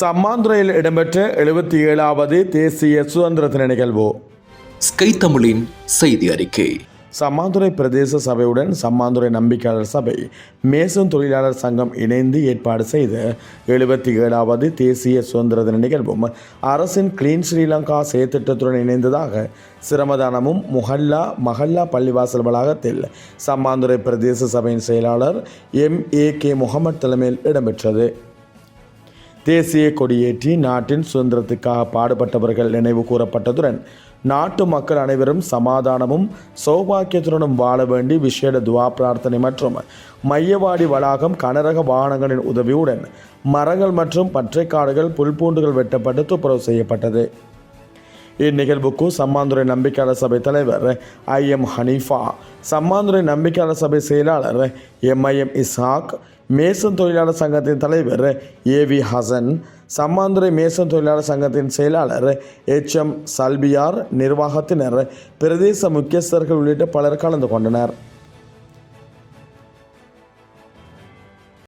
சம்மாந்துறையில் இடம்பெற்ற எழுபத்தி ஏழாவது தேசிய சுதந்திர தின நிகழ்வு. ஸ்கை தமிழின் செய்தி அறிக்கை. சம்மாந்துறை பிரதேச சபையுடன் சம்மாந்துறை நம்பிக்கையாளர் சபை மேசன் தொழிலாளர் சங்கம் இணைந்து ஏற்பாடு செய்த எழுபத்தி ஏழாவது தேசிய சுதந்திர தின நிகழ்வும் அரசின் கிளீன் ஸ்ரீலங்கா செயற்திட்டத்துடன் இணைந்ததாக சிரமதானமும் முஹல்லா மஹல்லா பள்ளிவாசல் வளாகத்தில் சம்மாந்துறை பிரதேச சபையின் செயலாளர் எம் ஏ கே முகமது தலைமையில் இடம்பெற்றது. தேசிய கொடியேற்றி நாட்டின் சுதந்திரத்துக்காக பாடுபட்டவர்கள் நினைவு கூறப்பட்டதுடன் நாட்டு மக்கள் அனைவரும் சமாதானமும் சௌபாக்கியத்துடனும் வாழ வேண்டி விசேட துவா பிரார்த்தனை மற்றும் மையவாடி வளாகம் கனரக வாகனங்களின் உதவியுடன் மரங்கள் மற்றும் பற்றைக்காடுகள் புல்பூண்டுகள் வெட்டப்பட்டு துப்புரவு செய்யப்பட்டது. இந்நிகழ்வுக்கு சம்மாந்துறை நம்பிக்கையாளர் சபை தலைவர் ஐ எம் ஹனீஃபா சம்மாந்துறை நம்பிக்கையாளர் சபை செயலாளர் எம்ஐஎம் இஸ்ஹாக் மேசன் தொழிலாளர் சங்கத்தின் தலைவர் A V Hasan Sammanthurai mason தொழிலாளர் சங்கத்தின் செயலாளர் எச் எம் சல்பியார் நிர்வாகத்தினர் பிரதேச முக்கியஸ்தர்கள் உள்ளிட்ட பலர் கலந்து கொண்டனர்.